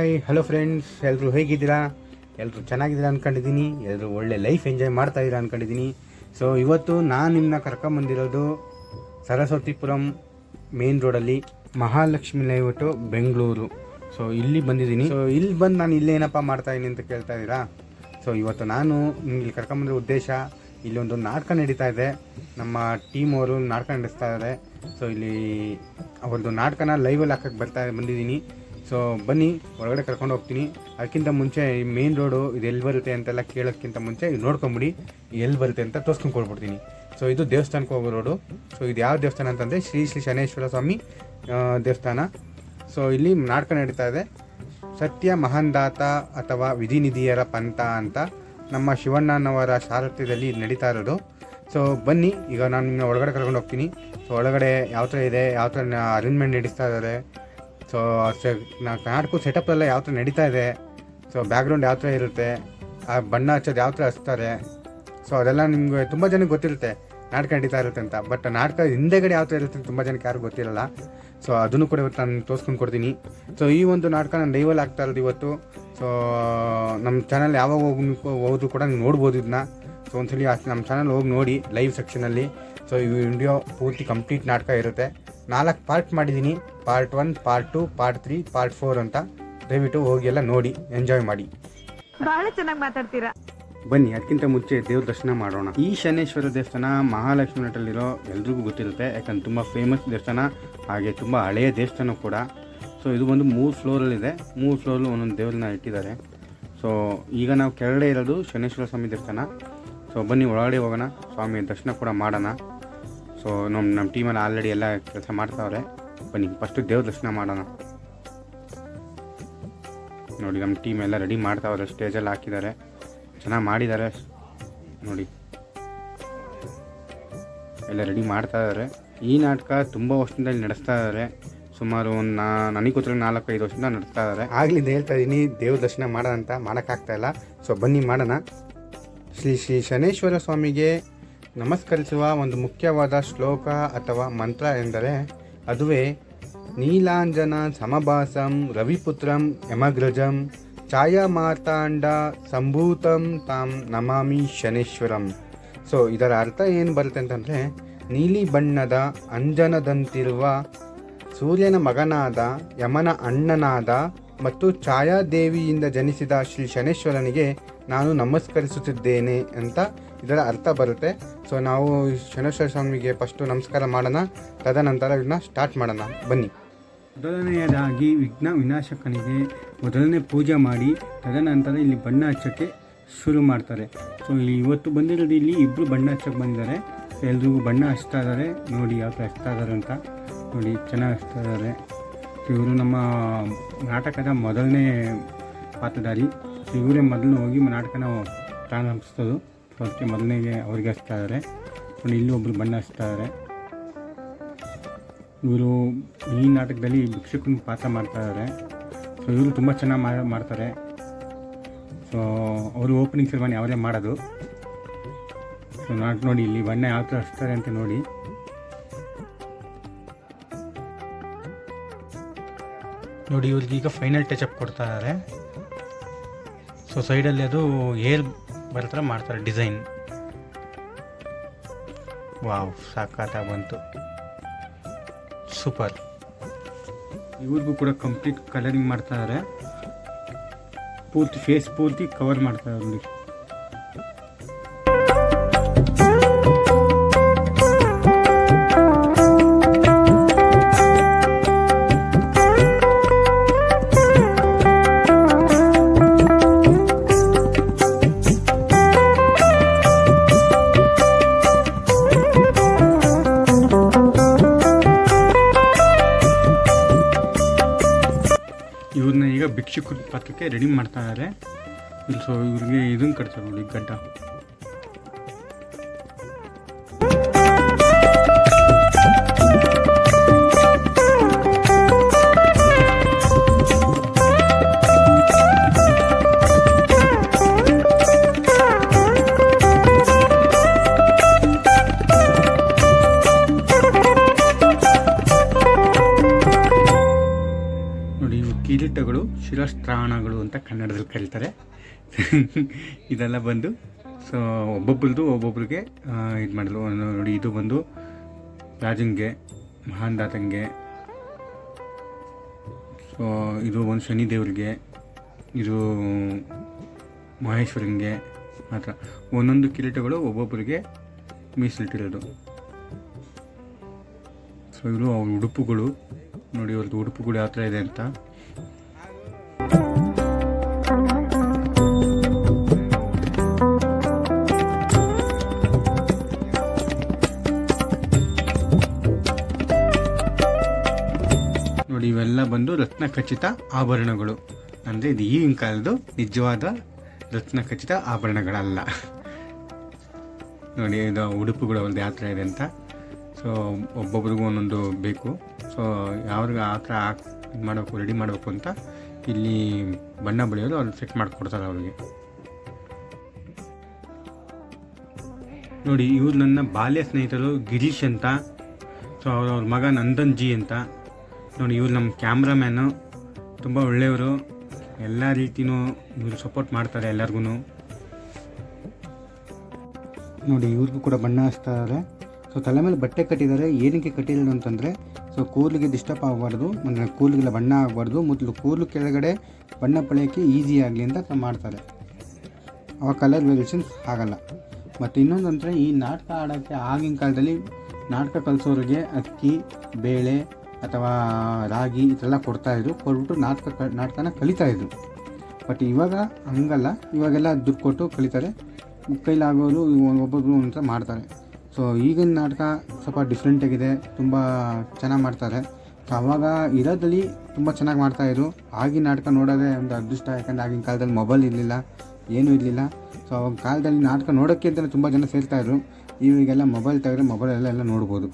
Hi hello friends ಎಲ್ಲರೂ ಹೇಗಿದ್ದೀರಾ? ಎಲ್ಲರೂ ಚೆನ್ನಾಗಿದ್ದೀರಾ ಅಂದ್ಕೊಂಡಿದ್ದೀನಿ ಎಲ್ಲರೂ ಒಳ್ಳೆ ಲೈಫ್ ಎಂಜಾಯ್ ಮಾಡ್ತಾ ಇದ್ದೀರಾ ಅಂದ್ಕೊಂಡಿದ್ದೀನಿ ಸೊ ಇವತ್ತು ನಾನು ನಿಮ್ಮನ್ನ ಕರ್ಕೊಂಬಂದಿರೋದು ಸರಸ್ವತಿಪುರಂ ಮೇನ್ ರೋಡಲ್ಲಿ ಮಹಾಲಕ್ಷ್ಮಿ ಲೈವಟು ಬೆಂಗಳೂರು. ಸೊ ಇಲ್ಲಿ ಬಂದಿದ್ದೀನಿ. ಸೊ ಇಲ್ಲಿ ಬಂದು ನಾನು ಇಲ್ಲಿ ಏನಪ್ಪ ಮಾಡ್ತಾ ಇದ್ದೀನಿ ಅಂತ ಕೇಳ್ತಾ ಇದ್ದೀರಾ? ಸೊ ಇವತ್ತು ನಾನು ಇಲ್ಲಿ ಕರ್ಕೊಂಬಂದಿರೋ ಉದ್ದೇಶ ಇಲ್ಲಿ ಒಂದು ನಾಟಕ ನಡೀತಾ ಇದೆ. ನಮ್ಮ ಟೀಮ್ ಅವರು ನಾಟಕ ನಡೆಸ್ತಾ ಇದ್ದಾರೆ ಸೊ ಇಲ್ಲಿ ಅವ್ರದ್ದು ನಾಟಕನ ಲೈವಲ್ಲಿ ಹಾಕಕ್ಕೆ ಬರ್ತಾ ಬಂದಿದ್ದೀನಿ. ಸೊ ಬನ್ನಿ ಒಳಗಡೆ ಕರ್ಕೊಂಡು ಹೋಗ್ತೀನಿ. ಅದಕ್ಕಿಂತ ಮುಂಚೆ ಈ ಮೇನ್ ರೋಡು ಇದು ಎಲ್ಲಿ ಬರುತ್ತೆ ಅಂತೆಲ್ಲ ಕೇಳೋಕ್ಕಿಂತ ಮುಂಚೆ ಇದು ನೋಡ್ಕೊಂಬಿಡಿ, ಎಲ್ಲಿ ಬರುತ್ತೆ ಅಂತ ತೋರಿಸ್ಕೊಂಡು ಕೊಡ್ಬಿಡ್ತೀನಿ ಸೊ ಇದು ದೇವಸ್ಥಾನಕ್ಕೆ ಹೋಗೋ ರೋಡು ಸೊ ಇದು ಯಾವ ದೇವಸ್ಥಾನ ಅಂತಂದರೆ ಶ್ರೀ ಶ್ರೀ ಶನೇಶ್ವರ ಸ್ವಾಮಿ ದೇವಸ್ಥಾನ. ಸೊ ಇಲ್ಲಿ ನಾಟಕ ನಡೀತಾ ಇದೆ. ಸತ್ಯ ಮಹಾಂದಾತ ಅಥವಾ ವಿಧಿನಿಧಿಯರ ಪಂಥ ಅಂತ ನಮ್ಮ ಶಿವಣ್ಣನವರ ಸಾರಥ್ಯದಲ್ಲಿ ನಡೀತಾ ಇರೋದು. ಸೊ ಬನ್ನಿ, ಈಗ ನಾನು ನಿಮ್ಮನ್ನ ಒಳಗಡೆ ಕರ್ಕೊಂಡು ಹೋಗ್ತೀನಿ. ಸೊ ಒಳಗಡೆ ಯಾವ ಥರ ಇದೆ, ಯಾವ ಥರ ಅರೇಂಜ್ಮೆಂಟ್ ನಡೆಸ್ತಾ ಇದ್ದಾರೆ ಸೊ ನಾಟಕ ಸೆಟಪ್ ಎಲ್ಲ ಯಾವ ಥರ ನಡೀತಾ ಇದೆ ಸೊ ಬ್ಯಾಕ್ಗ್ರೌಂಡ್ ಯಾವ ಥರ ಇರುತ್ತೆ, ಆ ಬಣ್ಣ ಹಚ್ಚೋದು ಯಾವ ಥರ ಹಚ್ತಾರೆ ಸೊ ಅದೆಲ್ಲ ನಿಮಗೆ ತುಂಬ ಜನಕ್ಕೆ ಗೊತ್ತಿರುತ್ತೆ, ನಾಟಕ ನಡೀತಾ ಇರುತ್ತೆ ಅಂತ. ಬಟ್ ನಾಟಕ ಹಿಂದೆಗಡೆ ಯಾವ ಥರ ಇರುತ್ತೆ ಅಂತ ತುಂಬ ಜನಕ್ಕೆ ಯಾರು ಗೊತ್ತಿರಲ್ಲ. ಸೊ ಅದನ್ನು ಕೂಡ ಇವತ್ತು ನಾನು ತೋರಿಸ್ಕೊಂಡು ಕೊಡ್ತೀನಿ. ಸೊ ಈ ಒಂದು ನಾಟಕ ನಾನು ಲೈವಲ್ಲಿ ಆಗ್ತಾ ಇರೋದು ಇವತ್ತು. ಸೊ ನಮ್ಮ ಚಾನಲ್ ಯಾವಾಗ ಹೋಗಿ ಹೋದ್ರು ಕೂಡ ನೀವು ನೋಡ್ಬೋದು ಇದನ್ನ ಸೊ ಒಂದ್ಸಲಿ ನಮ್ಮ ಚಾನಲ್ ಹೋಗಿ ನೋಡಿ ಲೈವ್ ಸೆಕ್ಷನಲ್ಲಿ ಸೊ ಈ ವಿಡಿಯೋ ಪೂರ್ತಿ ಕಂಪ್ಲೀಟ್ ನಾಟಕ ಇರುತ್ತೆ. ನಾಲ್ಕು ಪಾರ್ಟ್ ಮಾಡಿದ್ದೀನಿ. Part one part two part three part four ಅಂತ ದಯವಿಟ್ಟು ಹೋಗಿ ಎಲ್ಲ ನೋಡಿ ಎಂಜಾಯ್ ಮಾಡಿ. ಬಹಳ ಚೆನ್ನಾಗಿ ಮಾತಾಡ್ತೀರಾ? ಬನ್ನಿ ಅದಕ್ಕಿಂತ ಮುಂಚೆ ದೇವ್ರ ದರ್ಶನ ಮಾಡೋಣ. ಈ ಶನೇಶ್ವರ ದೇವಸ್ಥಾನ ಮಹಾಲಕ್ಷ್ಮಿ ನಟಲ್ಲಿರೋ ಎಲ್ರಿಗೂ ಗೊತ್ತಿರುತ್ತೆ ಯಾಕಂದ್ರೆ ತುಂಬ ಫೇಮಸ್ ದೇವಸ್ಥಾನ ಹಾಗೆ ತುಂಬ ಹಳೆಯ ದೇವಸ್ಥಾನ ಕೂಡ. ಸೊ ಇದು ಒಂದು ಮೂರು ಫ್ಲೋರಲ್ಲಿದೆ ಮೂರು ಫ್ಲೋರಲ್ಲಿ ಒಂದೊಂದು ದೇವ್ರನ್ನ ಇಟ್ಟಿದ್ದಾರೆ. ಸೊ ಈಗ ನಾವು ಕೆಳಗಡೆ ಇರೋದು ಶನೇಶ್ವರ ಸ್ವಾಮಿ ದೇವಸ್ಥಾನ. ಸೊ ಬನ್ನಿ ಒಳಗಡೆ ಹೋಗೋಣ. ಸ್ವಾಮಿ ದರ್ಶನ ಕೂಡ ಮಾಡೋಣ. ಸೊ ನಮ್ಮ ನಮ್ಮ ಟೀಮಲ್ಲಿ ಆಲ್ರೆಡಿ ಎಲ್ಲ ಕೆಲಸ ಮಾಡ್ತಾವ್ರೆ. ಬನ್ನಿ ಫಸ್ಟು ದೇವ್ರ ದರ್ಶನ ಮಾಡೋಣ. ನೋಡಿ ನಮ್ಮ ಟೀಮ್ ಎಲ್ಲ ರೆಡಿ ಮಾಡ್ತಾವ್ರೆ ಸ್ಟೇಜಲ್ಲಿ ಹಾಕಿದ್ದಾರೆ. ಚೆನ್ನಾಗಿ ಮಾಡಿದ್ದಾರೆ. ನೋಡಿ. ಎಲ್ಲ ರೆಡಿ ಮಾಡ್ತಾ ಇದ್ದಾರೆ. ಈ ನಾಟಕ ತುಂಬ ವರ್ಷದಿಂದ ಇಲ್ಲಿ ನಡೆಸ್ತಾ ಇದ್ದಾರೆ. ಸುಮಾರು ಒಂದು ನಾ ನನಗೆ ಗೊತ್ತಿರೋ ನಾಲ್ಕೈದು ವರ್ಷದಿಂದ ನಡೆಸ್ತಾ ಇದ್ದಾರೆ. ಆಗ್ಲಿಂದ ಹೇಳ್ತಾ ಇದ್ದೀನಿ ದೇವ್ರ ದರ್ಶನ ಮಾಡೋಣ ಅಂತ ಮಾಡೋಕ್ಕಾಗ್ತಾಯಿಲ್ಲ ಸೊ ಬನ್ನಿ ಮಾಡೋಣ. ಶ್ರೀ ಶ್ರೀ ಶನೇಶ್ವರ ಸ್ವಾಮಿಗೆ ನಮಸ್ಕರಿಸುವ ಒಂದು ಮುಖ್ಯವಾದ ಶ್ಲೋಕ ಅಥವಾ ಮಂತ್ರ ಎಂದರೆ, ಅದುವೇ ನೀಲಾಂಜನ ಸಮಭಾಸಂ ರವಿಪುತ್ರಂ ಯಮಗ್ರಜಂ ಛಾಯಾ ಮಾರ್ತಾಂಡ ಸಂಭೂತಂ ತಾಂ ನಮಾಮಿ ಶನೇಶ್ವರಂ. ಸೊ ಇದರ ಅರ್ಥ ಏನು ಬರುತ್ತೆ ಅಂತಂದರೆ, ನೀಲಿ ಬಣ್ಣದ ಅಂಜನದಂತಿರುವ ಸೂರ್ಯನ ಮಗನಾದ ಯಮನ ಅಣ್ಣನಾದ ಮತ್ತು ಛಾಯಾದೇವಿಯಿಂದ ಜನಿಸಿದ ಶ್ರೀ ಶನೇಶ್ವರನಿಗೆ ನಾನು ನಮಸ್ಕರಿಸುತ್ತಿದ್ದೇನೆ ಅಂತ ಇದರ ಅರ್ಥ ಬರುತ್ತೆ. ಸೊ ನಾವು ಶನೇಶ್ವರ ಸ್ವಾಮಿಗೆ ಫಸ್ಟು ನಮಸ್ಕಾರ ಮಾಡೋಣ, ತದನಂತರ ಇದನ್ನ ಸ್ಟಾರ್ಟ್ ಮಾಡೋಣ. ಬನ್ನಿ. ಮೊದಲನೆಯದಾಗಿ ವಿಘ್ನ ವಿನಾಶಕನಿಗೆ ಮೊದಲನೇ ಪೂಜೆ ಮಾಡಿ, ತದನಂತರ ಇಲ್ಲಿ ಬಣ್ಣ ಹಚ್ಚೋಕ್ಕೆ ಶುರು ಮಾಡ್ತಾರೆ. ಸೊ ಇಲ್ಲಿ ಇವತ್ತು ಬಂದಿರೋದು ಇಲ್ಲಿ ಇಬ್ಬರು ಬಣ್ಣ ಹಚ್ಚಕ್ಕೆ ಬಂದಿದ್ದಾರೆ. ಎಲ್ರಿಗೂ ಬಣ್ಣ ಹಚ್ತಾ ಇದ್ದಾರೆ. ನೋಡಿ ಯಾವ ಥರ ಹಚ್ತಾ ಇದ್ದಾರೆ ಅಂತ. ನೋಡಿ, ಚೆನ್ನಾಗಿ ಹಚ್ತಾ ಇದ್ದಾರೆ. ಇವರು ನಮ್ಮ ನಾಟಕದ ಮೊದಲನೇ ಪಾತ್ರಧಾರಿ. ಇವರೇ ಮೊದಲು ಹೋಗಿ ನಾಟಕನ ಪ್ರಾರಂಭಿಸೋದು. ಸೊ ಅದಕ್ಕೆ ಮೊದಲನೇಗೆ ಅವ್ರಿಗೆ ಹಚ್ತಾ ಇದ್ದಾರೆ ಇಲ್ಲಿ ಒಬ್ಬರು ಬಣ್ಣ ಹಚ್ತಾ ಇದ್ದಾರೆ ಇವರು ಈ ನಾಟಕದಲ್ಲಿ ಭಿಕ್ಷಕನ ಪಾತ್ರ ಮಾಡ್ತಾ ಇದ್ದಾರೆ ಸೊ ಇವರು ತುಂಬ ಚೆನ್ನಾಗಿ ಮಾಡ್ತಾರೆ. ಸೊ ಅವರು ಓಪನಿಂಗ್ ಸೆರೆಮನಿ ಅವರೇ ಮಾಡೋದು. ಸೊ ನಾಟಕ ನೋಡಿ ಇಲ್ಲಿ ಬಣ್ಣ ಯಾವ ಥರ ಹಚ್ತಾರೆ ಅಂತ ನೋಡಿ. ನೋಡಿ ಇವ್ರಿಗೆ ಈಗ ಫೈನಲ್ ಟಚ್ ಅಪ್ ಕೊಡ್ತಾ ಇದ್ದಾರೆ ಸೊ ಸೈಡಲ್ಲಿ ಅದು ಏರ್ ಬರೋ ಮಾಡ್ತಾರೆ, ಡಿಸೈನ್. ವಾವ್, ಸಾಕಾತಾಗಿ ಬಂತು. ಸೂಪರ್. ಇವ್ರಿಗೂ ಕೂಡ ಕಂಪ್ಲೀಟ್ ಕಲರಿಂಗ್ ಮಾಡ್ತಾ ಇದ್ದಾರೆ ಪೂರ್ತಿ ಫೇಸ್ ಪೂರ್ತಿ ಕವರ್ ಮಾಡ್ತಾ ಇದ್ದಾರೆ ಪಾತ್ರಕ್ಕೆ ರೆಡಿ ಮಾಡ್ತಾ ಇದ್ದಾರೆ ಸೊ ಇವ್ರಿಗೆ ಇದನ್ನ ಕಟ್ತಾರೆ ನೋಡಿ ಗಡ್ಡ. ಕಿರೀಟಗಳು ಶಿರಸ್ತ್ರಾಣಗಳು ಅಂತ ಕನ್ನಡದಲ್ಲಿ ಕರೀತಾರೆ. ಇದೆಲ್ಲ ಬಂದು, ಸೊ, ಒಬ್ಬೊಬ್ರದ್ದು ಒಬ್ಬೊಬ್ರಿಗೆ ಇದು ಮಾಡಿದ್ರು. ನೋಡಿ, ಇದು ಬಂದು ರಾಜಂಗೆ, ಮಹಾನ್ ದಾತಂಗೆ ಸೊ, ಇದು ಒಂದು ಶನಿ ದೇವ್ರಿಗೆ, ಇದು ಮಹೇಶ್ವರಂಗೆ ಮಾತ್ರ. ಒಂದೊಂದು ಕಿರೀಟಗಳು ಒಬ್ಬೊಬ್ಬರಿಗೆ ಮೀಸಲಿಟ್ಟಿರೋದು. ಸೊ, ಇವರು ಅವ್ರ ಉಡುಪುಗಳು, ನೋಡಿ, ಅವ್ರದ್ದು ಉಡುಪುಗಳು ಯಾವ ಥರ ಇದೆ ಅಂತ. ಇವೆಲ್ಲ ಬಂದು ರತ್ನ ಖಚಿತ ಆಭರಣಗಳು. ಅಂದರೆ ಇದು ಈಗಿನ ಕಾಲದ್ದು ನಿಜವಾದ ರತ್ನ ಖಚಿತ ಆಭರಣಗಳಲ್ಲ. ನೋಡಿ, ಇದು ಉಡುಪುಗಳು ಒಂದು ಯಾವ ಥರ ಇದೆ ಅಂತ. ಸೊ ಒಬ್ಬೊಬ್ರಿಗೂ ಒಂದೊಂದು ಬೇಕು. ಸೊ ಯಾವ್ರಿಗೆ ಆ ಥರ ಮಾಡಬೇಕು ರೆಡಿ ಮಾಡಬೇಕು ಅಂತ ಇಲ್ಲಿ ಬಣ್ಣ ಬಳಿಯೋದು ಅವ್ರು ಸೆಟ್ ಮಾಡಿಕೊಡ್ತಾರೆ ಅವ್ರಿಗೆ. ನೋಡಿ, ಇವ್ರು ನನ್ನ ಬಾಲ್ಯ ಸ್ನೇಹಿತರು ಗಿರೀಶ್ ಅಂತ. ಸೊ ಅವ್ರ ಮಗ ನಂದನ್ ಜಿ ಅಂತ. ನೋಡಿ, ಇವ್ರು ನಮ್ಮ ಕ್ಯಾಮ್ರಾಮ್ಯಾನು ತುಂಬ ಒಳ್ಳೆಯವರು. ಎಲ್ಲ ರೀತಿಯೂ ಇವರು ಸಪೋರ್ಟ್ ಮಾಡ್ತಾರೆ ಎಲ್ಲರಿಗೂ ನೋಡಿ, ಇವ್ರಿಗೂ ಕೂಡ ಬಣ್ಣ ಹಚ್ತಾರೆ ಸೊ ತಲೆ ಮೇಲೆ ಬಟ್ಟೆ ಕಟ್ಟಿದ್ದಾರೆ. ಏನಕ್ಕೆ ಕಟ್ಟಿರೋದು ಅಂತಂದರೆ ಸೊ ಕೂದಲಿಗೆ ಡಿಸ್ಟರ್ಬ್ ಆಗಬಾರ್ದು. ಅಂದರೆ ಕೂದಲಿಗೆಲ್ಲ ಬಣ್ಣ ಆಗಬಾರ್ದು. ಮೊದಲು ಕೂದಲು ಕೆಳಗಡೆ ಬಣ್ಣ ಪಳೆಯೋಕ್ಕೆ ಈಸಿ ಆಗಲಿ ಅಂತ ಮಾಡ್ತಾರೆ. ಅವಾಗ ಕಲರ್ ವೇರಿಯೇಷನ್ಸ್ ಆಗಲ್ಲ. ಮತ್ತು ಇನ್ನೊಂದು ಅಂದರೆ, ಈ ನಾಟಕ ಆಡೋಕ್ಕೆ ಆಗಿನ ಕಾಲದಲ್ಲಿ ನಾಟಕ ಕಲಿಸೋರಿಗೆ ಅಕ್ಕಿ, ಬೇಳೆ ಅಥವಾ ರಾಗಿ ಇದೆಲ್ಲ ಕೊಡ್ತಾಯಿದ್ರು ಕೊಟ್ಬಿಟ್ಟು ನಾಟಕ ಕ, ನಾಟಕನ ಕಲಿತಾಯಿದ್ರು ಬಟ್ ಇವಾಗ ಹಂಗಲ್ಲ. ಇವಾಗೆಲ್ಲ ದುಡ್ಡು ಕೊಟ್ಟು ಕಲಿತಾರೆ. ಕೈಲಾಗೋರು ಒಬ್ಬೊಬ್ರು ಒಂಥರ ಮಾಡ್ತಾರೆ. ಸೊ ಈಗಿನ ನಾಟಕ ಸ್ವಲ್ಪ ಡಿಫ್ರೆಂಟಾಗಿದೆ ತುಂಬ ಚೆನ್ನಾಗಿ ಮಾಡ್ತಾರೆ. ಸೊ ಅವಾಗ ಇರೋದಲ್ಲಿ ತುಂಬ ಚೆನ್ನಾಗಿ ಮಾಡ್ತಾಯಿದ್ರು ಆಗಿನ ನಾಟಕ ನೋಡೋದೇ ಒಂದು ಅದೃಷ್ಟ. ಯಾಕಂದರೆ ಆಗಿನ ಕಾಲದಲ್ಲಿ ಮೊಬೈಲ್ ಇರಲಿಲ್ಲ. ಏನೂ ಇರಲಿಲ್ಲ. ಸೊ ಅವಾಗ ಕಾಲದಲ್ಲಿ ನಾಟಕ ನೋಡೋಕ್ಕೆ ಅಂತಲೇ ತುಂಬ ಜನ ಸೇರ್ತಾಯಿದ್ರು ಈಗೆಲ್ಲ ಮೊಬೈಲ್ ತೆಗೆದ್ರೆ ಮೊಬೈಲಲ್ಲೆಲ್ಲ ನೋಡ್ಬೋದು.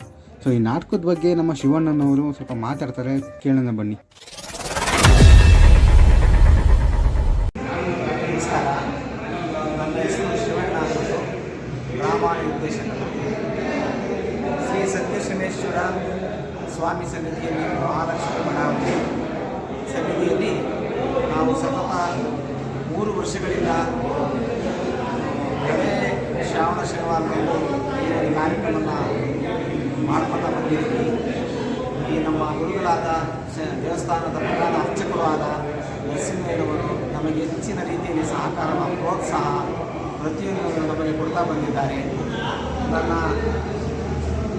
ಸೊ ಈ ನಾಟಕದ ಬಗ್ಗೆ ನಮ್ಮ ಶಿವಣ್ಣನವರು ಸ್ವಲ್ಪ ಮಾತಾಡ್ತಾರೆ. ಕೇಳೋಣ ಬನ್ನಿ. ಹೆಸರು ಶಿವಣ್ಣ ಸ್ವಾಮಿ ಸನ್ನಿಧಿಯಲ್ಲಿ ಮಹಾಲಕ್ಷ್ಮಿ ಬಡಾವಣೆ ಸನ್ನಿಧಿಯಲ್ಲಿ ನಾವು ಸತತ ಮೂರು ವರ್ಷಗಳಿಂದ ಶ್ರಾವಣ ಶನಿವಾರದಂದು ಈ ಒಂದು ಕಾರ್ಯಕ್ರಮವನ್ನು ಮಾಡ್ಕೊತಾ ಬಂದಿದ್ದೀವಿ. ಈ ನಮ್ಮ ಗುರುಗಳಾದ ದೇವಸ್ಥಾನದ ಪ್ರಧಾನ ಅರ್ಚಕರು ಆದ ನರಸಿಂಹಯ್ಯನವರು ನಮಗೆ ಹೆಚ್ಚಿನ ರೀತಿಯಲ್ಲಿ ಸಹಕಾರ ಪ್ರೋತ್ಸಾಹ ಪ್ರತಿಯೊಂದು ನಮಗೆ ಕೊಡ್ತಾ ಬಂದಿದ್ದಾರೆ. ನನ್ನ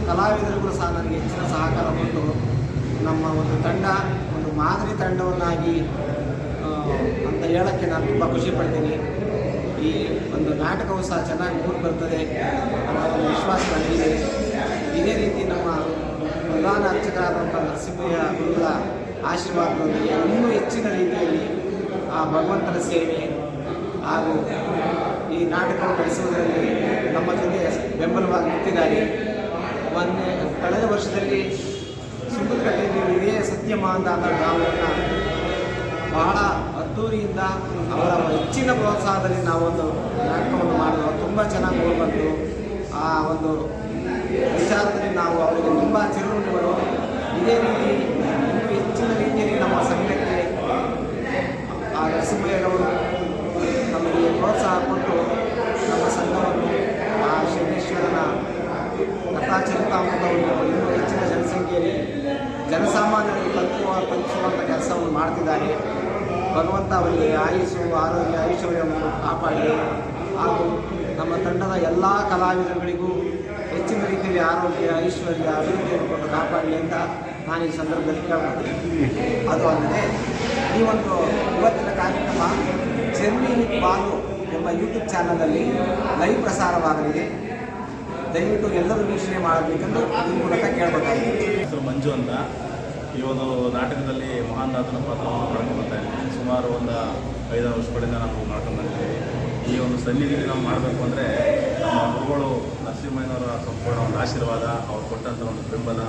ಕಲಾವಿದರುಗಳು ಸಹ ನನಗೆ ಹೆಚ್ಚಿನ ಸಹಕಾರ ಕೊಟ್ಟು ನಮ್ಮ ಒಂದು ತಂಡ, ಒಂದು ಮಾದರಿ ತಂಡವನ್ನಾಗಿ ಅಂತ ಹೇಳೋಕ್ಕೆ ನಾನು ತುಂಬ ಖುಷಿ ಪಡ್ತೀನಿ. ಈ ಒಂದು ನಾಟಕವು ಸಹ ಚೆನ್ನಾಗಿ ಮೂಡಿ ಬರ್ತದೆ ಅನ್ನೋ ಒಂದು ವಿಶ್ವಾಸ ನನಗಿದೆ. ಇದೇ ರೀತಿ ನಮ್ಮ ಪ್ರಧಾನ ಅರ್ಚಕರಾದಂಥ ನರಸಿಂಹಯ್ಯ ಗುರುಗಳ ಆಶೀರ್ವಾದದೊಂದಿಗೆ ಇನ್ನೂ ಹೆಚ್ಚಿನ ರೀತಿಯಲ್ಲಿ ಆ ಭಗವಂತನ ಸೇವೆ ಹಾಗೂ ಈ ನಾಟಕ ನಡೆಸುವುದರಲ್ಲಿ ನಮ್ಮ ಜೊತೆ ಬೆಂಬಲವಾಗಿ ನಿಂತಿದ್ದಾರೆ ಮೊನ್ನೆ ಕಳೆದ ವರ್ಷದಲ್ಲಿ ಸುಂದರಕಟ್ಟೆಯಲ್ಲಿ ಇದೇ ಸತ್ಯಮಾಂದ ಅಂತ ನಾವನ್ನು ಬಹಳ ಅದ್ದೂರಿಯಿಂದ ಅವರ ಹೆಚ್ಚಿನ ಪ್ರೋತ್ಸಾಹದಲ್ಲಿ ನಾವೊಂದು ನಾಟಕವನ್ನು ಮಾಡಿದ್ರು ತುಂಬ ಚೆನ್ನಾಗಿ ಹೋಗ್ಬಂದು ಆ ಒಂದು ವಿಚಾರದಲ್ಲಿ ನಾವು ಅವರಿಗೆ ತುಂಬ ಚಿರುಣಿಗಳು ಇದೇ ರೀತಿ ಇನ್ನೂ ಹೆಚ್ಚಿನ ರೀತಿಯಲ್ಲಿ ನಮ್ಮ ಸಂಘಕ್ಕೆ, ಆ ನರಸಿಂಹಯ್ಯನವರು ನಮಗೆ ಪ್ರೋತ್ಸಾಹ ಕೊಟ್ಟು ನಮ್ಮ ಸಂಘವನ್ನು, ಆ ಶನೇಶ್ವರನ ಕಥಾಚರಿತಾಮೃತವನ್ನು ಇನ್ನೂ ಹೆಚ್ಚಿನ ಜನಸಂಖ್ಯೆಯಲ್ಲಿ ಜನಸಾಮಾನ್ಯರಿಗೆ ತಲುಪುವ ತಲುಪಿಸುವಂಥ ಕೆಲಸವನ್ನು ಮಾಡ್ತಿದ್ದಾರೆ. ಭಗವಂತ ಅವರಿಗೆ ಆಯುಷು ಆರೋಗ್ಯ, ಐಶ್ವರ್ಯವನ್ನು ಕಾಪಾಡಿ. ಹಾಗೂ ನಮ್ಮ ತಂಡದ ಎಲ್ಲ ಕಲಾವಿದರುಗಳಿಗೂ ಆರೋಗ್ಯ ಐಶ್ವರ್ಯ ಅಭಿವೃದ್ಧಿಯನ್ನು ಕೊಟ್ಟು ಕಾಪಾಡಲಿ ಅಂತ ನಾನು ಈ ಸಂದರ್ಭದಲ್ಲಿ ಕೇಳ್ಕೊತೀನಿ. ಅದು ಅಲ್ಲದೆ, ಈ ಒಂದು ಇವತ್ತಿನ ಕಾರ್ಯಕ್ರಮ ಜರ್ನಿ ಬಾಲು ಎಂಬ ಯೂಟ್ಯೂಬ್ ಚಾನಲಲ್ಲಿ ಲೈವ್ ಪ್ರಸಾರವಾಗಲಿದೆ. ದಯವಿಟ್ಟು ಎಲ್ಲರೂ ವೀಕ್ಷಣೆ ಮಾಡಬೇಕೆಂದು ಈ ಮೂಲಕ ಕೇಳಬೇಕಾಗಿದೆ ಮಂಜು ಅಂತ. ಈ ಒಂದು ನಾಟಕದಲ್ಲಿ ಮಹಾನ್ ನಾಥನ ಪಾತ್ರವನ್ನು ಮಾಡ್ಕೊಳ್ತಾ ಇದ್ದೀನಿ ಸುಮಾರು ಒಂದು ಐದಾರು ವರ್ಷಗಳಿಂದ ನಾವು ಮಾಡ್ಕೊಂಡು ಈ ಒಂದು ಸನ್ನಿಧಿಯಲ್ಲಿ ನಾವು ಮಾಡಬೇಕು ಅಂದರೆ ನಮ್ಮ ಗುರುಗಳು ನರಸಿಂಹಯ್ಯನವರ ಸಂಪೂರ್ಣ ಒಂದು ಆಶೀರ್ವಾದ, ಅವ್ರು ಕೊಟ್ಟಂಥ ಒಂದು ಬೆಂಬಲ,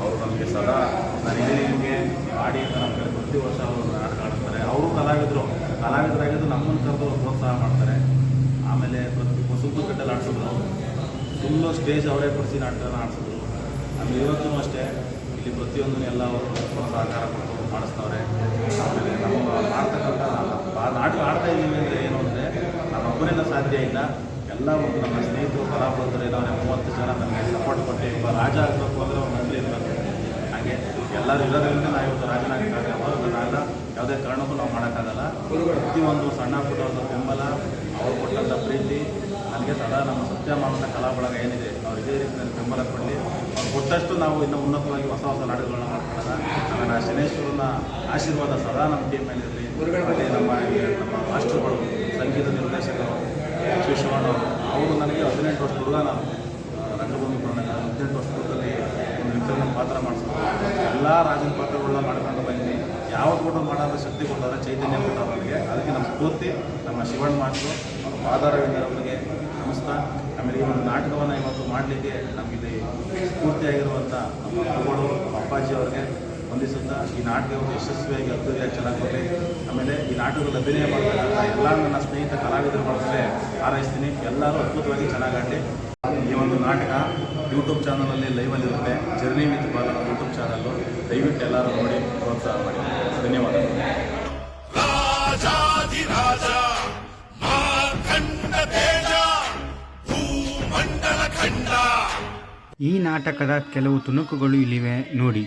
ಅವರು ನಮಗೆ ಸದಾ ನಾನು ಇದೇ ನಿಮಗೆ ಆಡಿ ಅಂತ ಕಡೆ ಪ್ರತಿ ವರ್ಷ ಅವರು ನಾಟಕ ಆಡ್ತಾರೆ ಅವರು ಕಲಾವಿದರು, ಕಲಾವಿದರಾಗಿದ್ದು ನಮ್ಮನ್ನು ಕರೆದು ಪ್ರೋತ್ಸಾಹ ಮಾಡ್ತಾರೆ. ಆಮೇಲೆ ಪ್ರತಿ ಸುತ್ತು ಕಟ್ಟಲ್ಲಿ ಆಡಿಸಿದ್ರು ಫುಲ್ಲು ಸ್ಟೇಜ್ ಅವರೇ ಕೊಡಿಸಿ ನಾಟಕನ ಆಡಿಸಿದ್ರು. ಆಮೇಲೆ ಇವತ್ತು ಅಷ್ಟೇ, ಇಲ್ಲಿ ಪ್ರತಿಯೊಂದು ಎಲ್ಲ ಅವರು ಸಹಕಾರ ಕೊಟ್ಟು ಮಾಡಿಸ್ತವ್ರೆ. ಆಮೇಲೆ ನಮ್ಮ ಮಾಡ್ತಕ್ಕಂಥ ನಾಟಕ ಆಡ್ತಾ ಇದ್ದೀವಿ ಅಂದರೆ ಏನು ಅಂದರೆ ಒಬ್ಬರಿಂದ ಸಾಧ್ಯ ಇಲ್ಲ. ಎಲ್ಲ ಒಂದು ನಮ್ಮ ಸ್ನೇಹಿತರು ನಾವು ಮೂವತ್ತು ಜನ ನನಗೆ ಸಪೋರ್ಟ್ ಕೊಟ್ಟೆ ಒಬ್ಬ ರಾಜ ಆಗಬೇಕು ಅಂದರೆ ಒಂದು ಮಂತ್ರಿ ಇರಬೇಕು. ಹಾಗೆ ಎಲ್ಲರೂ ಇರೋದ್ರಿಂದ ನಾವು ಇವತ್ತು ರಾಜನಾಗಕ್ಕಾಗಲ್ಲ ಅದನ್ನೆಲ್ಲ ಯಾವುದೇ ಕಾರಣಕ್ಕೂ ನಾವು ಮಾಡೋಕ್ಕಾಗಲ್ಲ. ಪ್ರತಿಯೊಂದು ಸಣ್ಣ ಪುಟ್ಟ ಒಂದು ಬೆಂಬಲ, ಅವ್ರು ಕೊಟ್ಟಂಥ ಪ್ರೀತಿ ನನಗೆ ಸದಾ ನಮ್ಮ ಸತ್ಯ ಮಾಡುವಂಥ ಕಲಾಬಳಗ ಏನಿದೆ, ಅವ್ರು ಇದೇ ರೀತಿಯಲ್ಲಿ ಬೆಂಬಲ ಕೊಡಲಿ. ಅವ್ರು ಕೊಟ್ಟಷ್ಟು ನಾವು ಇನ್ನೂ ಉನ್ನತವಾಗಿ ಹೊಸ ಹೊಸ ನಾಡುಗಳನ್ನ ಮಾಡ್ಕೊಳ್ಳೋಣ. ಆಮೇಲೆ ಆ ಶನೇಶ್ವರನ ಆಶೀರ್ವಾದ ಸದಾ ನಮ್ಮ ಟೀಮ್ ಮೇಲೆ ಇರಲಿ ನಮ್ಮ ನಮ್ಮ ಮಾಸ್ಟರ್ಗಳು ಸಂಗೀತ ನಿರ್ದೇಶಕರು. ಶಿವಶಿವಣ್ಣ ಅವರು. ನನಗೆ ಹದಿನೆಂಟು ವರ್ಷ ಹುಡುಗ ನಾನು ಆ, ರಂಗಭೂಮಿ ಬಂದಾಗ ಹದಿನೆಂಟು ವರ್ಷ ಹುಡುಗದಲ್ಲಿ ಒಂದು ವಿಕ್ರಮನ ಪಾತ್ರ ಮಾಡಿಸ್ತಾರೆ ಎಲ್ಲ ರಾಜನ ಪಾತ್ರಗಳನ್ನ ಮಾಡ್ಕೊಂಡು ಬಂದಿದ್ದೀನಿ ಯಾವ ಕೂಡ ಮಾಡೋದ್ರ ಶಕ್ತಿ ಕೊಟ್ಟಾರೆ ಚೈತನ್ಯ ಕೊಟ್ಟಾರೆ ನನಗೆ ಅದಕ್ಕೆ ನಮ್ಮ ಸ್ಫೂರ್ತಿ ನಮ್ಮ ಶಿವಣ್ಣ ಮಾತು ಅವ್ರ ಪಾದಾರವಿಂದ ಅವರಿಗೆ ನಮಸ್ತಾ ಆಮೇಲೆ ಈ ಒಂದು ನಾಟಕವನ್ನು ಇವತ್ತು ಮಾಡಲಿಕ್ಕೆ ನಮಗಿಲ್ಲಿ ಸ್ಫೂರ್ತಿಯಾಗಿರುವಂಥ ನಮ್ಮ ಅಪ್ಪಾಜಿ ಅವರಿಗೆ ವಂದಿಸುತ್ತಾ ಈ ನಾಟಕ ಯಶಸ್ವಿಯಾಗಿ ಅದ್ದೂರಿಯಾಗಿ ಚೆನ್ನಾಗಿ ನಾಟಕದಲ್ಲಿ ಅಭಿನಯ ಮಾಡ್ತಕ್ಕಂಥ ಎಲ್ಲ ನನ್ನ ಸ್ನೇಹಿತ ಕಲಾವಿದರು ಮಾಡಿದ್ರೆ ಹಾರೈಸ್ತೀನಿ. ಎಲ್ಲರೂ ಅದ್ಭುತವಾಗಿ ಚೆನ್ನಾಗಾಡಲಿ ಈ ಒಂದು ನಾಟಕ ಯೂಟ್ಯೂಬ್ ಚಾನಲಲ್ಲಿ ಲೈವಲ್ಲಿರುತ್ತೆ journey with Bala YouTube channel ದಯವಿಟ್ಟು ಎಲ್ಲರೂ ನೋಡಿ ಪ್ರೋತ್ಸಾಹ ಮಾಡಿ. ಧನ್ಯವಾದಗಳು. ರಾಜಾಧಿರಾಜ ಮಾರ್ಕಂಡ ತೇಜ ಭೂಮಂಡಲ ಖಂಡ. ಈ ನಾಟಕದ ಕೆಲವು ತುಣುಕುಗಳು ಇಲ್ಲಿವೆ ನೋಡಿ.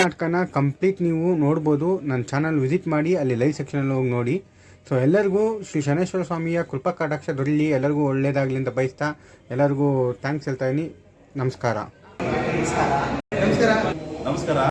ನಾಟಕನ ಕಂಪ್ಲೀಟ್ ನೀವು ನೋಡ್ಬೋದು. ನನ್ನ ಚಾನಲ್ ವಿಸಿಟ್ ಮಾಡಿ ಅಲ್ಲಿ ಲೈವ್ ಸೆಕ್ಷನಲ್ಲಿ ಹೋಗಿ ನೋಡಿ. ಸೊ ಎಲ್ಲರಿಗೂ ಶ್ರೀ ಶನೇಶ್ವರ ಸ್ವಾಮಿಯ ಕೃಪಾ ಕಟಾಕ್ಷ ದೊರಲಿ. ಎಲ್ಲರಿಗೂ ಒಳ್ಳೇದಾಗಲಿ ಅಂತ ಬಯಸ್ತಾ ಎಲ್ಲರಿಗೂ ಥ್ಯಾಂಕ್ಸ್ ಹೇಳ್ತಾ ಇದೀನಿ. ನಮಸ್ಕಾರ. ನಮಸ್ಕಾರ. ನಮಸ್ಕಾರ.